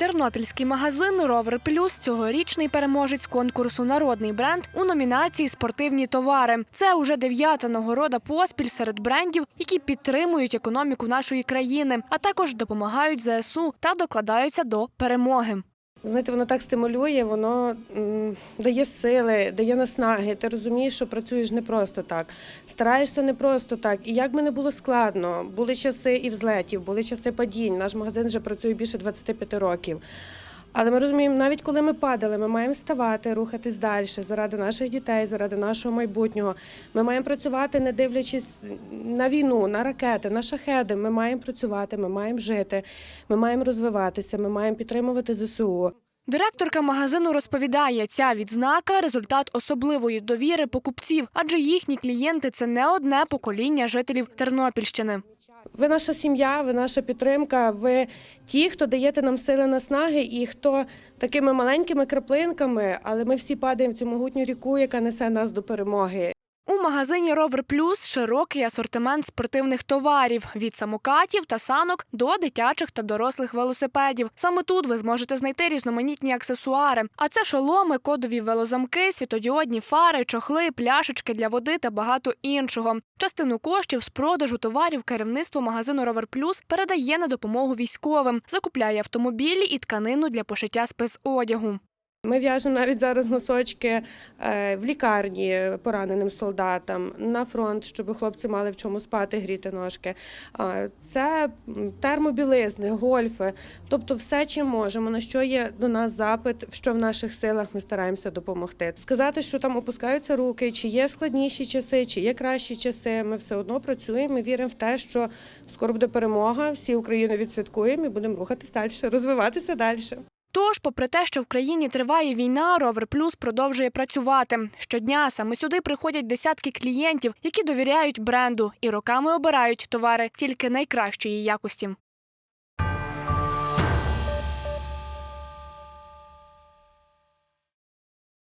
Тернопільський магазин Ровер Плюс цьогорічний переможець конкурсу Народний бренд у номінації Спортивні товари. Це уже дев'ята нагорода поспіль серед брендів, які підтримують економіку нашої країни, а також допомагають ЗСУ та докладаються до перемоги. Знаєте, воно так стимулює, воно дає сили, дає наснаги. Ти розумієш, що працюєш не просто так. Стараєшся не просто так. І як би не було складно, були часи і взлетів, були часи падінь. Наш магазин вже працює більше 25 років. Але ми розуміємо, навіть коли ми падали, ми маємо вставати, рухатись далі заради наших дітей, заради нашого майбутнього. Ми маємо працювати, не дивлячись на війну, на ракети, на шахеди. Ми маємо працювати, ми маємо жити, ми маємо розвиватися, ми маємо підтримувати ЗСУ. Директорка магазину розповідає, ця відзнака результат особливої довіри покупців, адже їхні клієнти це не одне покоління жителів Тернопільщини. Ви наша сім'я, ви наша підтримка. Ви ті, хто даєте нам сили наснаги, і хто такими маленькими краплинками, але ми всі падаємо в цю могутню ріку, яка несе нас до перемоги. У магазині Ровер Плюс широкий асортимент спортивних товарів від самокатів та санок до дитячих та дорослих велосипедів. Саме тут ви зможете знайти різноманітні аксесуари. А це шоломи, кодові велозамки, світодіодні фари, чохли, пляшечки для води та багато іншого. Частину коштів з продажу товарів керівництво магазину Ровер Плюс передає на допомогу військовим, закупляє автомобілі і тканину для пошиття спецодягу. Ми в'яжемо навіть зараз носочки е, в лікарні пораненим солдатам, на фронт, щоб хлопці мали в чому спати, гріти ножки. А, Це термобілизни, гольфи, тобто все, чим можемо, на що є до нас запит, що в наших силах ми стараємося допомогти. Сказати, що там опускаються руки, чи є складніші часи, чи є кращі часи. Ми все одно працюємо. Ми віримо в те, що скоро буде перемога. Всі Україну відсвяткуємо і будемо рухатись далі, розвиватися далі. Тож, попри те, що в країні триває війна, Ровер Плюс продовжує працювати. Щодня саме сюди приходять десятки клієнтів, які довіряють бренду і роками обирають товари тільки найкращої якості.